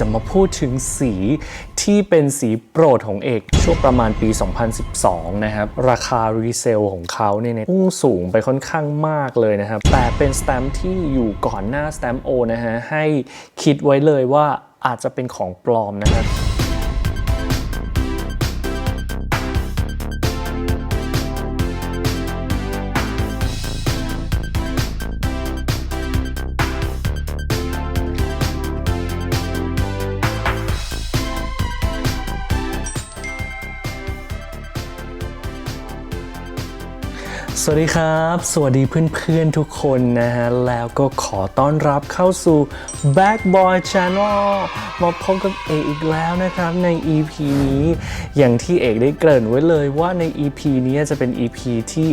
จะมาพูดถึงสีที่เป็นสีโปรดของเอกช่วงประมาณปี 2012 นะครับ ราคารีเซลของเขาเนี่ยพุ่งสูงไปค่อนข้างมากเลยนะครับ แต่เป็นสแตมป์ที่อยู่ก่อนหน้าสแตมป์โอนะฮะ ให้คิดไว้เลยว่าอาจจะเป็นของปลอมนะครับ สวัสดีครับ สวัสดีเพื่อนๆทุกคนนะฮะ แล้วก็ขอต้อนรับเข้าสู่ Back Boy Channel มาพบกับเอกอีกแล้วนะครับใน EP นี้ อย่างที่เอกได้เกริ่นไว้เลยว่าใน EP นี้จะเป็น EP ที่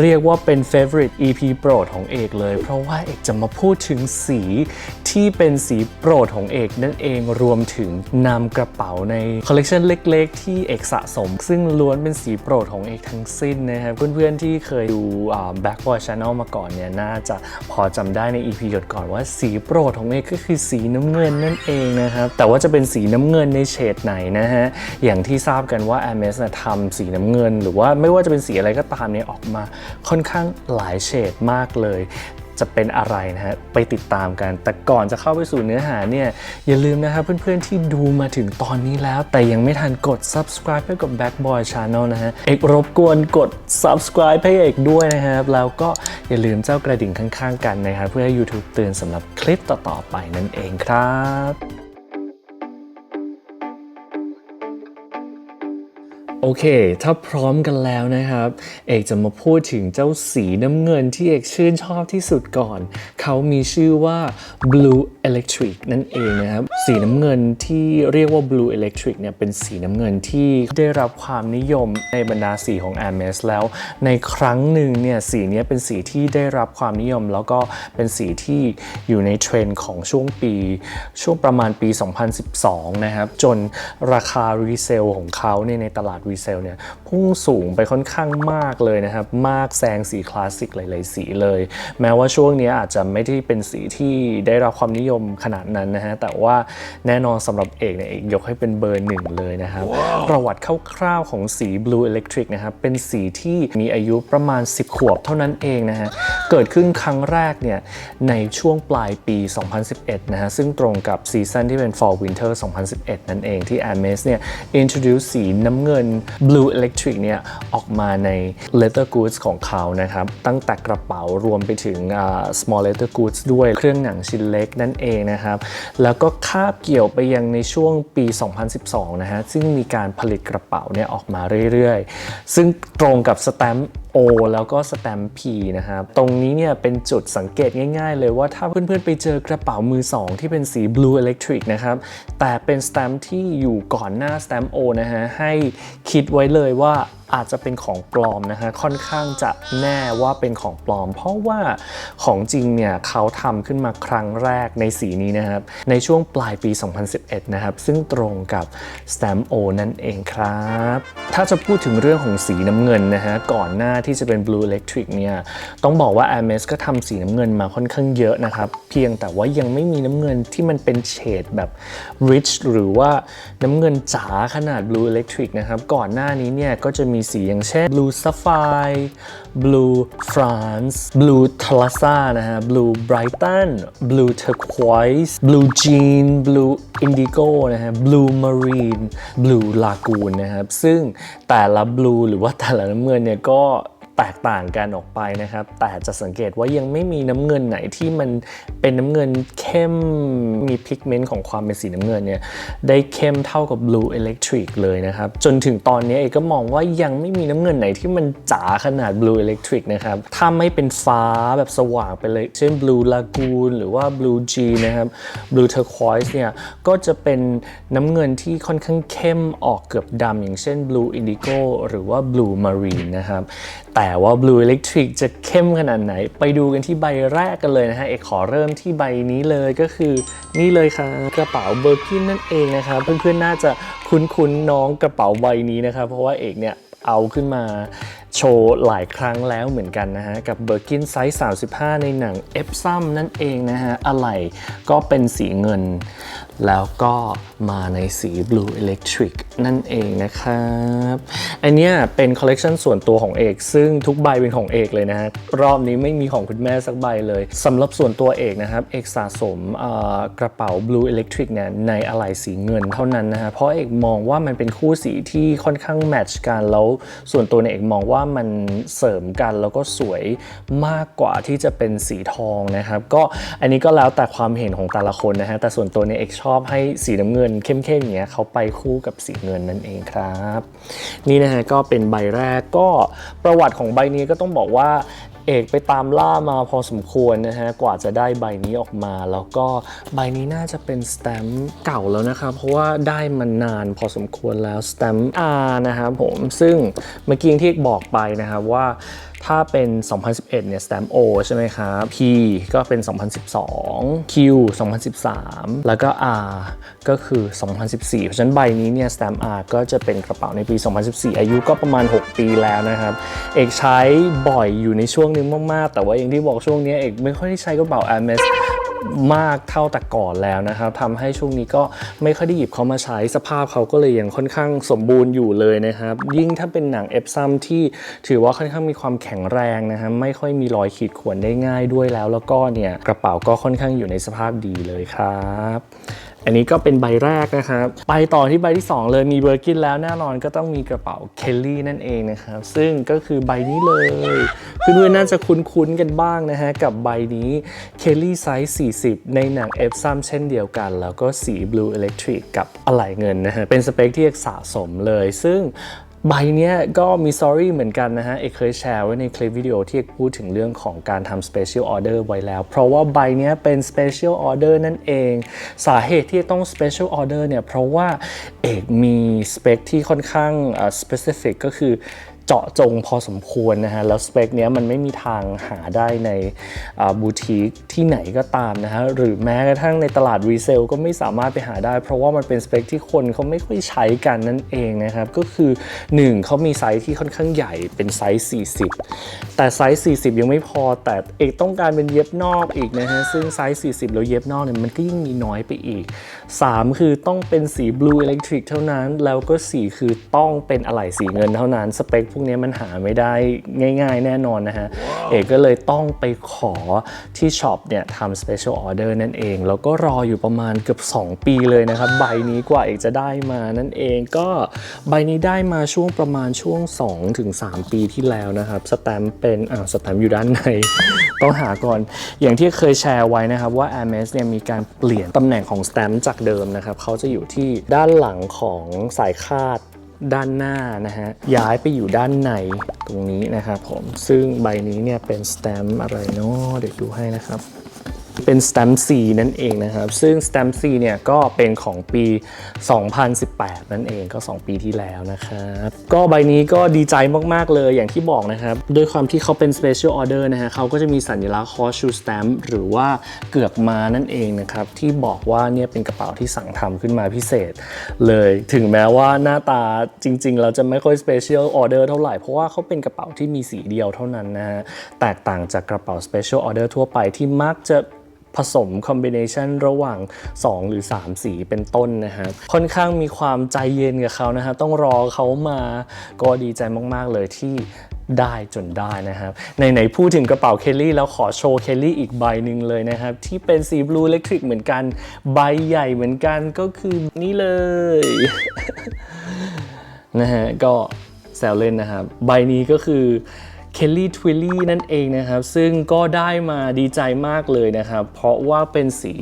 เรียกว่าเป็น favorite EP โปรดของเอกเลย เพราะว่าเอกจะมาพูดถึงสีที่เป็นสีโปรดของเอกนั่นเองรวมถึงนำกระเป๋าในคอลเลกชันเล็ก ๆ ที่เอกสะสม ซึ่งล้วนเป็นสีโปรดของเอกทั้งสิ้นนะครับเพื่อนๆที่เคยดู Backward Channel มาก่อนเนี่ยน่าจะพอจำได้ใน EP ก่อนว่าสีโปรดของเอกก็คือสีน้ำเงินนั่นเองนะครับ แต่ว่าจะเป็นสีน้ำเงินในเฉดไหนนะฮะ อย่างที่ทราบกันว่า a m s นะทำสีน้ำเงิน หรือว่าไม่ว่าจะเป็นสีอะไรก็ตามเนี่ยออกมาค่อนข้างหลายเฉดมากเลย จะเป็นอะไรนะฮะไปติดตามกัน แต่ก่อนจะเข้าไปสู่เนื้อหาเนี่ยอย่าลืมนะครับเพื่อนๆที่ดูมาถึงตอนนี้แล้ว แต่ยังไม่ทันกด subscribe ให้กับ Back Boy Channel นะฮะเอกรบกวนกด subscribe ให้เอกด้วยนะครับแล้วก็อย่าลืมเจ้ากระดิ่งข้างๆกันนะครับเพื่อให้ YouTube เตือนสำหรับคลิปต่อๆไปนั่นเองครับ เค ถ้าพร้อมกันแล้วนะครับ เอกจะมาพูดถึงเจ้าสีน้ำเงินที่เอกชื่นชอบที่สุดก่อน เขามีชื่อว่า Blue Electric นั่นเองนะครับ สีน้ำเงินที่เรียกว่า Blue Electric เนี่ยเป็นสีน้ำเงินที่ได้รับความนิยมในบรรดาสีของ Hermes แล้วในครั้งหนึ่งเนี่ยสีนี้เป็นสีที่ได้รับความนิยม แล้วก็เป็นสีที่อยู่ในเทรนด์ของช่วงปี ช่วงประมาณปี 2012 นะครับ จนราคารีเซลของเขาเนี่ยในตลาดรีเซลเนี่ยพุ่งสูงไปค่อนข้างมากเลยนะครับ มากแซงสีคลาสสิกหลาย ๆ สีเลย แม้ว่าช่วงนี้อาจจะไม่ได้เป็นสีที่ได้รับความนิยมขนาดนั้นนะฮะ แต่ว่าแน่นอนสำหรับเอกเนี่ยเอกยกให้เป็นเบอร์หนึ่งเลยนะครับประวัติคร่าวๆของสี Blue Electric นะครับ เป็นสีที่มีอายุประมาณ 10 ขวบเท่านั้นเองนะฮะ เกิดขึ้นครั้งแรกเนี่ยในช่วงปลายปี 2011 นะฮะ ซึ่งตรงกับซีซั่นที่เป็น Fall Winter 2011 นั่นเองที่ Hermes เนี่ย introduce สีน้ำเงิน Blue Electric เนี่ยออกมาใน leather goods ของเขานะครับ ตั้งแต่กระเป๋ารวมไปถึง small leather goods ด้วยเครื่องหนังชิ้นเล็กนั่นเองนะครับ แล้วก็คาบเกี่ยวไปยังในช่วงปี 2012 นะฮะ ซึ่งมีการผลิตกระเป๋าเนี่ยออกมาเรื่อยๆ ซึ่งตรงกับสแตมป์ O แล้วก็สแตมป์ P นะครับตรงนี้เนี่ยเป็นจุดสังเกตง่าย ๆ เลยว่าถ้าเพื่อนๆไปเจอกระเป๋ามือ 2 ที่เป็นสี Blue Electric นะครับแต่เป็นสแตมป์ที่อยู่ก่อนหน้าสแตมป์ O นะฮะให้คิดไว้เลยว่า อาจจะเป็นของปลอมนะฮะค่อนข้างจะแน่ว่าเป็นของปลอม เพราะว่าของจริงเนี่ยเขาทำขึ้นมาครั้งแรกในสีนี้นะครับในช่วงปลายปี 2011 นะครับ ซึ่งตรงกับ Stamp O นั่นเองครับ ถ้าจะพูดถึงเรื่องของสีน้ำเงินนะฮะก่อนหน้าที่จะเป็น Blue Electric เนี่ยต้องบอกว่า Hermes ก็ทำสีน้ำเงินมาค่อนข้างเยอะนะครับ เพียงแต่ว่ายังไม่มีน้ำเงินที่มันเป็นเฉดแบบ rich หรือว่าน้ำเงินจ๋าขนาด Blue Electric นะครับก่อนหน้านี้เนี่ยก็จะมีสีอย่างเช่น Blue Sapphire Blue France Blue Thalassa นะฮะ Blue Brighton Blue Turquoise Blue Jean Blue Indigo นะฮะ Blue Marine Blue Lagoon นะครับ ซึ่งแต่ละ Blue หรือว่าแต่ละน้ำเงินเนี่ยก็ แตกต่างกันออกไปนะครับ แต่จะสังเกตว่ายังไม่มีน้ำเงินไหนที่มันเป็นน้ำเงินเข้มมีพิกเมนต์ของความเป็นสีน้ำเงินเนี่ยได้เข้มเท่ากับ Blue Electric เลยนะครับ จนถึงตอนนี้เอกก็มองว่ายังไม่มีน้ำเงินไหนที่มันจ๋าขนาด Blue Electric นะครับ ถ้าไม่เป็นฟ้าแบบสว่างไปเลย เช่น Blue Lagoon หรือว่า Blue G นะครับ Blue Turquoise เนี่ยก็จะเป็นน้ำเงินที่ค่อนข้างเข้มออกเกือบดำอย่างเช่น Blue Indigo หรือว่า Blue Marine นะครับแต่ว่า Blue Electric จะเข้มขนาดไหน ไปดูกันที่ใบแรกกันเลยนะฮะ เอกขอเริ่มที่ใบนี้เลยก็คือนี่เลยค่ะกระเป๋าเบอร์กินนั่นเองนะครับเพื่อนๆน่าจะคุ้นๆน้องกระเป๋าใบนี้นะครับเพราะว่าเอกเนี่ยเอาขึ้นมา โชว์หลายครั้งแล้วเหมือนกันนะฮะ กับเบอร์กินไซส์ 35 ในหนังเอฟซัมนั่นเองนะฮะ อะไหล่ก็เป็นสีเงิน แล้วก็มาในสี Blue Electric นั่นเองนะครับ อันเนี้ยเป็นคอลเลกชันส่วนตัวของเอก ซึ่งทุกใบเป็นของเอกเลยนะฮะ รอบนี้ไม่มีของคุณแม่สักใบเลยสำหรับส่วนตัวเอกนะครับ เอกสะสมกระเป๋า Blue Electric เนี่ยในอะไหล่สีเงินเท่านั้นนะฮะ เพราะเอกมองว่ามันเป็นคู่สีที่ค่อนข้างแมทช์กันแล้วส่วนตัวเนี่ยเอกมองว่ามันเสริมกันแล้วก็สวยมากกว่าที่จะเป็นสีทองนะครับ ก็อันนี้ก็แล้วแต่ความเห็นของแต่ละคนนะฮะแต่ส่วนตัวเนี่ยเอกชอบให้สีน้ำเงินเข้มๆอย่างเงี้ยเขาไปคู่กับสีเงินนั่นเองครับ นี่นะฮะก็เป็นใบแรกก็ประวัติของใบนี้ก็ต้องบอกว่า เอกไปตามล่ามาพอสมควรนะฮะกว่าจะได้ใบนี้ออกมา แล้วก็ใบนี้น่าจะเป็นสแตมป์เก่าแล้วนะครับ เพราะว่าได้มานานพอสมควรแล้วสแตมป์ R นะครับผมซึ่งเมื่อกี้ที่เอกบอกไปนะครับว่า ถ้าเป็น 2011 เนี่ยสแตมป์ O ใช่ไหมครับ P ก็เป็น 2012 Q 2013 แล้วก็ R ก็คือ 2014 เพราะฉะนั้นใบนี้เนี่ยสแตม R ก็จะเป็นกระเป๋าในปี 2014 อายุก็ประมาณ 6 ปีแล้วนะครับ เอกใช้บ่อยอยู่ในช่วงนึงมาก ๆ แต่ว่าอย่างที่บอกช่วงนี้เอกไม่ค่อยได้ใช้กระเป๋า Hermes มากเท่าแต่ก่อนแล้วนะครับทำให้ช่วงนี้ก็ไม่ค่อยได้หยิบเขามาใช้สภาพเขาก็เลยยังค่อนข้างสมบูรณ์อยู่เลยนะครับ ยิ่งถ้าเป็นหนังเอฟซัมที่ถือว่าค่อนข้างมีความแข็งแรงนะฮะไม่ค่อยมีรอยขีดข่วนได้ง่ายด้วยแล้ว แล้วก็เนี่ยกระเป๋าก็ค่อนข้างอยู่ในสภาพดีเลยครับ อันนี้ก็เป็นใบแรกนะครับ ไปต่อที่ใบที่ 2 เลยมีเบอร์กินแล้วแน่นอนก็ต้องมีกระเป๋าเคลลี่นั่นเองนะครับ ซึ่งก็คือใบนี้เลยเพื่อนๆน่าจะคุ้นๆกันบ้างนะฮะ กับใบนี้เคลลี่ไซส์40 ในหนังเอฟซัมเช่นเดียวกัน แล้วก็สีบลูอิเล็กทริกกับอะไหล่เงินนะฮะ เป็นสเปคที่สะสมเลย ซึ่ง ใบเนี้ยก็มีสตอรี่เหมือนกันนะฮะ เอกเคยแชร์ไว้ในคลิปวิดีโอที่เอกพูดถึงเรื่องของการทำ Special Order ไว้แล้ว เพราะว่าใบเนี้ยเป็น Special Order นั่นเอง สาเหตุที่ต้อง Special Order เนี่ย เพราะว่าเอกมีสเปคที่ค่อนข้างอ่า specific ก็คือ เจาะจงพอสมควรนะฮะ แล้วสเปคเนี้ยมันไม่มีทางหาได้ในบูติกที่ไหนก็ตามนะฮะ หรือแม้กระทั่งในตลาดรีเซลก็ไม่สามารถไปหาได้ เพราะว่ามันเป็นสเปคที่คนเขาไม่ค่อยใช้กันนั่นเองนะครับ ก็คือ 1เขามีไซส์ที่ค่อนข้างใหญ่เป็นไซส์ 40 แต่ไซส์ 40 ยังไม่พอแต่เอกต้องการเป็นเย็บนอกอีกนะฮะ ซึ่งไซส์ 40 แล้วเย็บนอกเนี่ยมันก็ยิ่งมีน้อยไปอีก 3 คือต้องเป็นสี blue electric เท่านั้น แล้วก็ 4 คือต้องเป็นอะไหล่สีเงินเท่านั้นสเปคพวกนี้มันหาไม่ได้ง่าย ๆ แน่นอนนะฮะ เอกก็เลยต้องไปขอที่ช็อปเนี่ยทำ special order นั่นเอง แล้วก็รออยู่ประมาณเกือบ 2 ปีเลยนะครับ ใบนี้กว่าเอกจะได้มานั่นเองก็ใบนี้ได้มาช่วงประมาณช่วง 2-3 ปีที่แล้วนะครับสแตมป์เป็นอ่าสแตมป์อยู่ด้านในต้องหาก่อน อย่างที่เคยแชร์ไว้นะครับว่า Hermes เนี่ยมีการเปลี่ยนตำแหน่งของสแตมป์จากเดิมนะครับเขาจะอยู่ที่ด้านหลังของสายคาด ด้านหน้านะฮะย้ายไปอยู่ด้านในตรงนี้นะครับผมซึ่งใบนี้เนี่ยเป็นสแตมป์อะไรเนาะเดี๋ยวดูให้นะครับ เป็น Stamp C นั่นเองนะครับ ซึ่ง Stamp C เนี่ยก็เป็นของปี 2018 นั่นเองก็ 2 ปีที่แล้วนะครับ ก็ใบนี้ก็ดีใจมาก ๆ เลยอย่างที่บอกนะครับ ด้วยความที่เขาเป็น Special Order นะฮะเขาก็จะมีสัญลักษณ์ Horseshoe Stamp หรือว่าเกือกมานั่นเองนะครับ ที่บอกว่าเนี่ยเป็นกระเป๋าที่สั่งทำขึ้นมาพิเศษ เลยถึงแม้ว่าหน้าตาจริง ๆ เราจะไม่ค่อย Special Order เท่าไหร่ เพราะว่าเขาเป็นกระเป๋าที่มีสีเดียวเท่านั้นนะฮะแตกต่างจากกระเป๋า Special Order ทั่วไปที่มักจะ ผสมคอมบิเนชันระหว่าง 2 หรือ 3 สีเป็นต้นนะครับค่อนข้างมีความใจเย็นกับเขานะฮะต้องรอเขามาก็ดีใจมาก ๆ เลยที่ได้จนได้นะครับไหนพูดถึงกระเป๋าเคลลี่แล้วขอโชว์เคลลี่อีกใบหนึ่งเลยนะครับ ที่เป็นสีบลูเล็กทริกเหมือนกันใบใหญ่เหมือนกันก็คือนี่เลยนะฮะก็แซวเล่นนะครับ ใบนี้ก็คือ เคลลี่ทวิลลี่นั่นเองนะครับ ซึ่งก็ได้มาดีใจมากเลยนะครับ เพราะว่าเป็นสี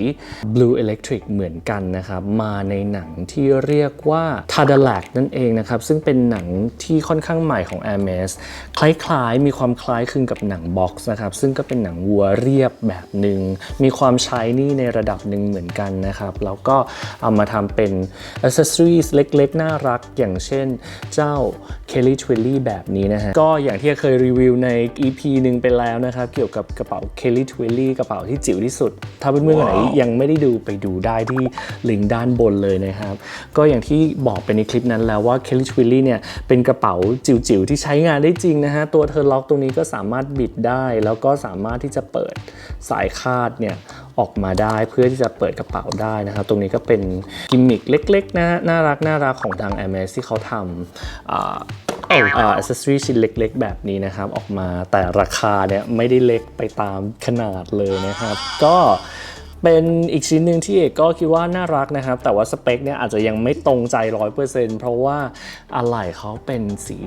Blue Electric เหมือนกันนะครับ มาในหนังที่เรียกว่า t a d a l a c นั่นเองนะครับ ซึ่งเป็นหนังที่ค่อนข้างใหม่ของ Hermes คล้ายๆ มีความคล้ายคลึงกับหนังบ็อกซ์นะครับ ซึ่งก็เป็นหนังวัวเรียบแบบหนึ่ง มีความใช้นี่ในระดับหนึ่งเหมือนกันนะครับ แล้วก็เอามาทำเป็น accessories เล็กๆ น่ารัก อย่างเช่นเจ้า Kelly Twilly แบบนี้นะฮะ ก็อย่างที่เคยรีวิววิวใน EP หนึ่งไปแล้วนะครับ เกี่ยวกับกระเป๋า Kelly Twilly กระเป๋าที่จิ๋วที่สุด ถ้าเพื่อนๆคนไหนยังไม่ได้ดูไปดูได้ที่ลิงก์ด้านบนเลยนะครับ ก็อย่างที่บอกไปในคลิปนั้นแล้วว่า Kelly Twilly เนี่ยเป็นกระเป๋าจิ๋วๆที่ใช้งานได้จริงนะฮะ ตัวเธอล็อกตรงนี้ก็สามารถบิดได้ แล้วก็สามารถที่จะเปิดสายคาดเนี่ยออกมาได้เพื่อที่จะเปิดกระเป๋าได้นะครับ ตรงนี้ก็เป็นกิมมิคเล็กๆนะฮะน่ารักน่ารักของทาง m อ s ที่เขาทำ อ่าอ่า accessory ชิ้นเล็กๆ แบบนี้นะครับ ออกมาแต่ราคาเนี่ยไม่ได้เล็กไปตามขนาดเลยนะครับ ก็เป็นอีกชิ้นหนึ่งที่เอกก็คิดว่าน่ารักนะครับ แต่ว่าสเปคเนี่ยอาจจะยังไม่ตรงใจ 100%เพราะว่าอะไหล่เขาเป็นสี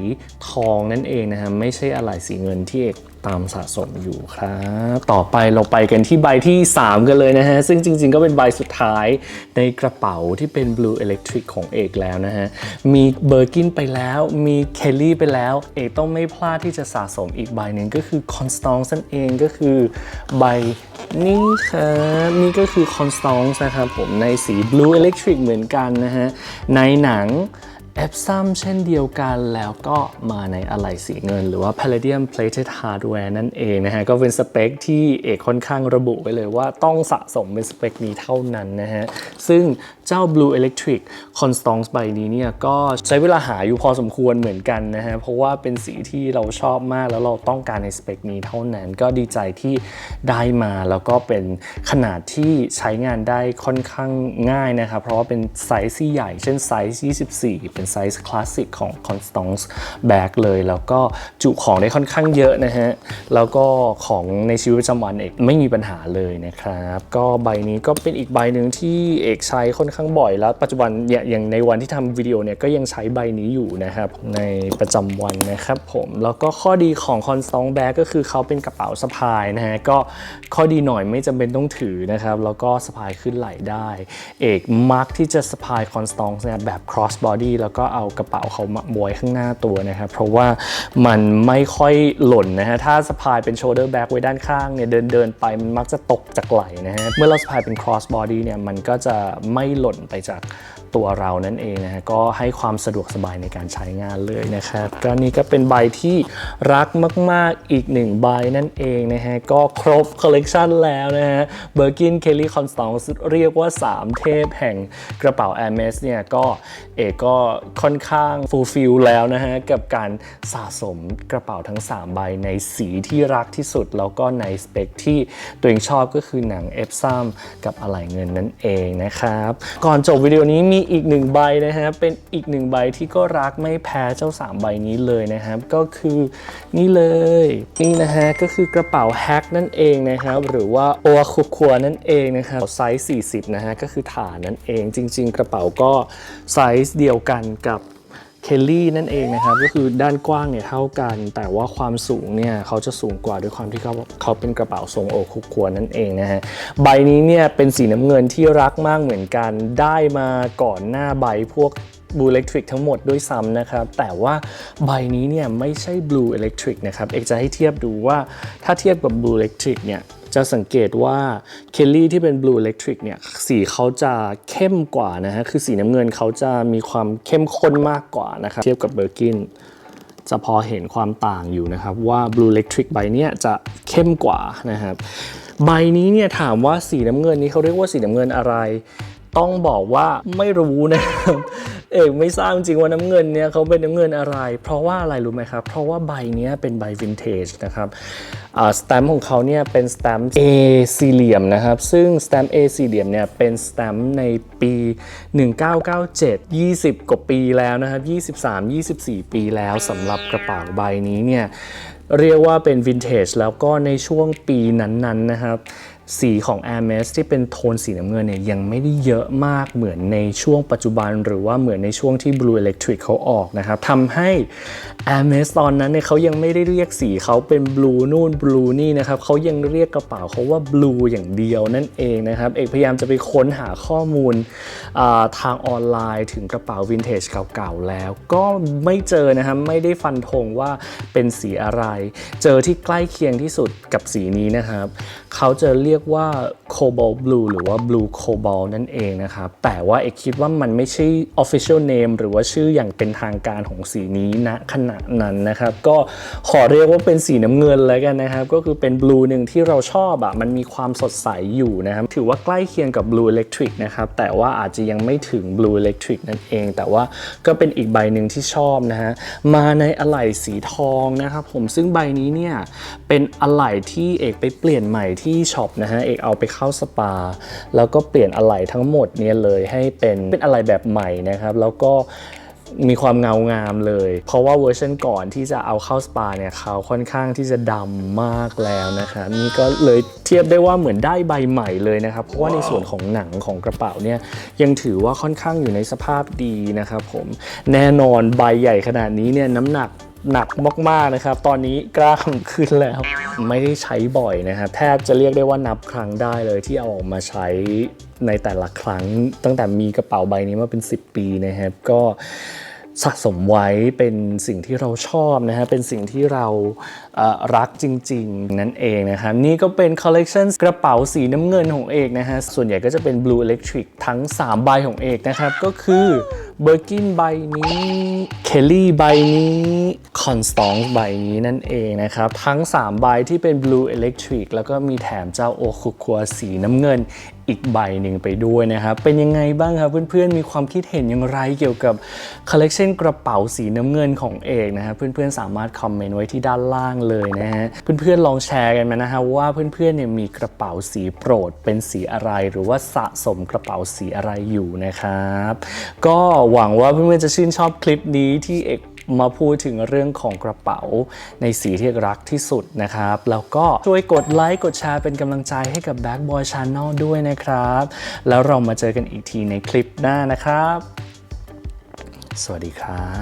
ทองนั่นเองนะฮะไม่ใช่อะไหล่สีเงินที่เอก ตามสะสมอยู่ครับ ต่อไปเราไปกันที่ใบที่ 3 กันเลยนะฮะ ซึ่งจริง ๆ ก็เป็นใบสุดท้ายในกระเป๋าที่เป็น Blue Electric ของเอกแล้วนะฮะ มีเบอร์กินไปแล้ว มีเคลลี่ไปแล้ว เอกต้องไม่พลาดที่จะสะสมอีกใบหนึ่งก็คือ Constance นั่นเองก็คือใบนี้ครับนี่ก็คือ Constance นะครับผมในสี Blue Electric เหมือนกันนะฮะ ในหนัง เอฟซัมเช่นเดียวกันแล้วก็มาในอะไหล่สีเงิน หรือว่า Palladium Plated Hardware นั่นเองนะฮะ ก็เป็นสเปคที่เอกค่อนข้างระบุไว้เลยว่าต้องสะสมเป็นสเปคนี้เท่านั้นนะฮะ ซึ่งเจ้า Blue Electric Constance ใบนี้เนี่ย ก็ใช้เวลาหาอยู่พอสมควรเหมือนกันนะฮะ เพราะว่าเป็นสีที่เราชอบมากแล้วเราต้องการในสเปคนี้เท่านั้น ก็ดีใจที่ได้มาแล้วก็เป็นขนาดที่ใช้งานได้ค่อนข้างง่ายนะครับเพราะว่าเป็นไซส์ที่ใหญ่เช่นไซส์ 24เป็นไซส์คลาสสิกของ Constance Bag เลย แล้วก็จุของได้ค่อนข้างเยอะนะฮะ แล้วก็ของในชีวิตประจำวันเอกไม่มีปัญหาเลยนะครับ ก็ใบนี้ก็เป็นอีกใบหนึ่งที่เอกใช้ค่อนข้างบ่อยแล้ว ปัจจุบันเนี่ยอย่างในวันที่ทำวิดีโอเนี่ยก็ยังใช้ใบนี้อยู่นะครับ ในประจำวันนะครับผม แล้วก็ข้อดีของ Constance Bag ก็คือเขาเป็นกระเป๋าสะพายนะฮะ ก็ข้อดีหน่อยไม่จำเป็นต้องถือนะครับ แล้วก็สะพายขึ้นไหล่ได้ เอกมักที่จะสะพาย Constance เนี่ยแบบ cross body แล้วก็เอากระเป๋าเขามาบวยข้างหน้าตัวนะครับเพราะว่ามันไม่ค่อยหล่นนะฮะถ้าสะพายเป็น shoulder bag ไว้ด้านข้างเนี่ยเดินเดินไปมันมักจะตกจากไหล่นะฮะเมื่อเราสะพายเป็น cross body เนี่ยมันก็จะไม่หล่นไปจาก ตัวเรานั่นเองนะฮะก็ให้ความสะดวกสบายในการใช้งานเลยนะครับก็นี่ก็เป็นใบที่รักมาก ๆ อีกหนึ่งใบนั่นเองนะฮะก็ครบคอลเลกชันแล้วนะฮะเบอร์กินเคลลี่คอนส a องเรียกว่า 3 เทพแห่งกระเป๋า Hermes เนี่ยก็เอกก็ค่อนข้างฟูลฟิลแล้วนะฮะกับการสะสมกระเป๋าทั้ง 3 ใบในสีที่รักที่สุด แล้วก็ในสเปคที่ตัวเองชอบก็คือหนังเอฟซัมกับอะไหล่เงินนั่นเองนะครับ ก่อนจบวิดีโอนี้มีอีกหนึ่งใบนะฮะเป็นอีกหนึ่งใบที่ก็รักไม่แพ้เจ้า 3 ใบนี้เลยนะครับ ก็คือนี่เลยนี่นะฮะก็คือกระเป๋าแฮกนั่นเองนะครับ หรือว่าโออาคุคัวนั่นเองนะครับไซส์40นะฮะก็คือฐานนั่นเองจริง ๆ กระเป๋าก็ไซส์เดียวกันกับ เคลลี่นั่นเองนะครับ ก็คือด้านกว้างเนี่ยเท่ากัน แต่ว่าความสูงเนี่ยเขาจะสูงกว่าด้วยความที่เขาเขาเป็นกระเป๋าทรงโอคุกควนั่นเองนะฮะใบนี้เนี่ยเป็นสีน้ำเงินที่รักมากเหมือนกันได้มาก่อนหน้าใบพวก Blue Electric ทั้งหมดด้วยซ้ำนะครับ แต่ว่าใบนี้เนี่ยไม่ใช่ Blue Electric นะครับ เอกจะให้เทียบดูว่าถ้าเทียบกับ Blue Electric เนี่ย จะสังเกตว่าเคลลี่ที่เป็น Blue Electric เนี่ยสีเขาจะเข้มกว่านะฮะคือสีน้ำเงินเขาจะมีความเข้มข้นมากกว่านะครับเทียบกับเบอร์กินจะพอเห็นความต่างอยู่นะครับ ว่า Blue Electric ใบเนี้ยจะเข้มกว่านะครับ ใบนี้เนี่ยถามว่าสีน้ำเงินนี้เขาเรียกว่าสีน้ำเงินอะไร ต้องบอกว่าไม่รู้นะครับเอกไม่ทราบจริงว่าน้ำเงินเนี่ยเขาเป็นน้ำเงินอะไร เพราะว่าอะไรรู้ไหมครับ เพราะว่าใบนี้เป็นใบวินเทจนะครับสแตมป์ของเขาเนี่ยเป็นสแตมป์ A สี่เหลี่ยมนะครับ ซึ่งสแตมป์ A สี่เหลี่ยมเนี่ยเป็นสแตมป์ในปี 1997 20 กว่าปีแล้วนะครับ 23 24 ปีแล้วสำหรับกระเป๋าใบนี้เนี่ยเรียกว่าเป็นวินเทจแล้วก็ในช่วงปีนั้นๆนะครับ สีของ Hermes ที่เป็นโทนสีน้ำเงินเนี่ยยังไม่ได้เยอะมากเหมือนในช่วงปัจจุบัน หรือว่าเหมือนในช่วงที่ Blue Electric เขาออกนะครับทำให้ Hermes ตอนนั้นเนี่ยเขายังไม่ได้เรียกสีเขาเป็น Blue นู่น Blue นี่นะครับเขายังเรียกกระเป๋าเขาว่า Blue อย่างเดียวนั่นเองนะครับเอกพยายามจะไปค้นหาข้อมูลาทางออนไลน์ ถึงกระเป๋าวินเทจเก่าๆแล้ว ก็ไม่เจอนะครับไม่ได้ฟันธงว่าเป็นสีอะไร เจอที่ใกล้เคียงที่สุดกับสีนี้นะครับเขาจะเรียกกว่า cobalt blue หรือว่า blue cobalt นั่นเองนะครับ แต่ว่าเอกคิดว่ามันไม่ใช่ official name หรือว่าชื่ออย่างเป็นทางการของสีนี้ณขณะนั้นนะครับ ก็ขอเรียกว่าเป็นสีน้ำเงินแล้วกันนะครับ ก็คือเป็น blue หนึ่งที่เราชอบอะมันมีความสดใสอยู่นะครับ ถือว่าใกล้เคียงกับ blue electric นะครับ แต่ว่าอาจจะยังไม่ถึง blue electric นั่นเอง แต่ว่าก็เป็นอีกใบหนึ่งที่ชอบนะฮะมาในอะไหล่สีทองนะครับผมซึ่งใบนี้เนี่ยเป็นอะไหล่ที่เอกไปเปลี่ยนใหม่ที่ช็อปนะฮะเอกเอาไปเข้าสปา แล้วก็เปลี่ยนอะไหล่ทั้งหมดเนี่ยเลยให้เป็นเป็นอะไหล่แบบใหม่นะครับ แล้วก็มีความเงางามเลย เพราะว่าเวอร์ชันก่อนที่จะเอาเข้าสปาเนี่ยเขาค่อนข้างที่จะดำมากแล้วนะครับนี่ก็เลยเทียบได้ว่าเหมือนได้ใบใหม่เลยนะครับ เพราะว่าในส่วนของหนังของกระเป๋าเนี่ยยังถือว่าค่อนข้างอยู่ในสภาพดีนะครับผมแน่นอนใบใหญ่ขนาดนี้เนี่ยน้ำหนัก หนักมากๆนะครับ ตอนนี้กล้ามขึ้นแล้ว ไม่ได้ใช้บ่อยนะครับแทบจะเรียกได้ว่านับครั้งได้เลยที่เอาออกมาใช้ในแต่ละครั้ง ตั้งแต่มีกระเป๋าใบนี้มาเป็น 10 ปีนะครับก็สะสมไว้เป็นสิ่งที่เราชอบนะฮะเป็นสิ่งที่เรารักจริง ๆ นั่นเองนะครับนี่ก็เป็นคอลเลกชันกระเป๋าสีน้ำเงินของเอกนะฮะส่วนใหญ่ก็จะเป็น Blue Electric ทั้ง 3 ใบของเอกนะครับก็คือเบอร์กินใบนี้เคลลี่ใบนี้คอนสตองใบนี้นั่นเองนะครับทั้ง 3 ใบที่เป็น Blue Electric แล้วก็มีแถมเจ้าโอคุคัวสีน้ำเงินอีกใบหนึ่งไปด้วยนะครับ เป็นยังไงบ้างครับเพื่อนๆ มีความคิดเห็นอย่างไรเกี่ยวกับคอลเลกชันกระเป๋าสีน้ำเงินของเอกนะฮะเพื่อนๆ สามารถคอมเมนต์ไว้ที่ด้านล่างเลยนะฮะ เพื่อนๆลองแชร์กันมานะฮะว่าเพื่อนๆเนี่ยมีกระเป๋าสีโปรดเป็นสีอะไร หรือว่าสะสมกระเป๋าสีอะไรอยู่นะครับ ก็หวังว่าเพื่อนๆจะชื่นชอบคลิปนี้ที่เอกมาพูดถึงเรื่องของกระเป๋าในสีที่รักที่สุดนะครับ แล้วก็ช่วยกดไลค์กดแชร์เป็นกำลังใจให้กับ Back Boy Channel ด้วยนะครับ แล้วเรามาเจอกันอีกทีในคลิปหน้านะครับ สวัสดีครั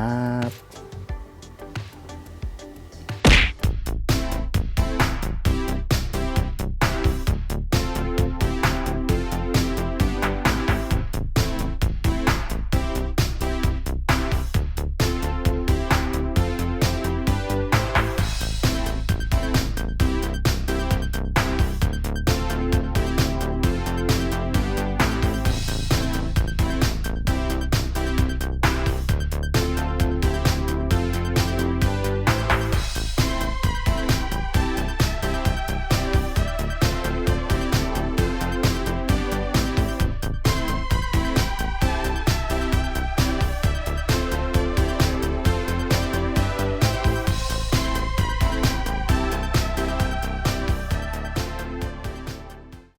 บ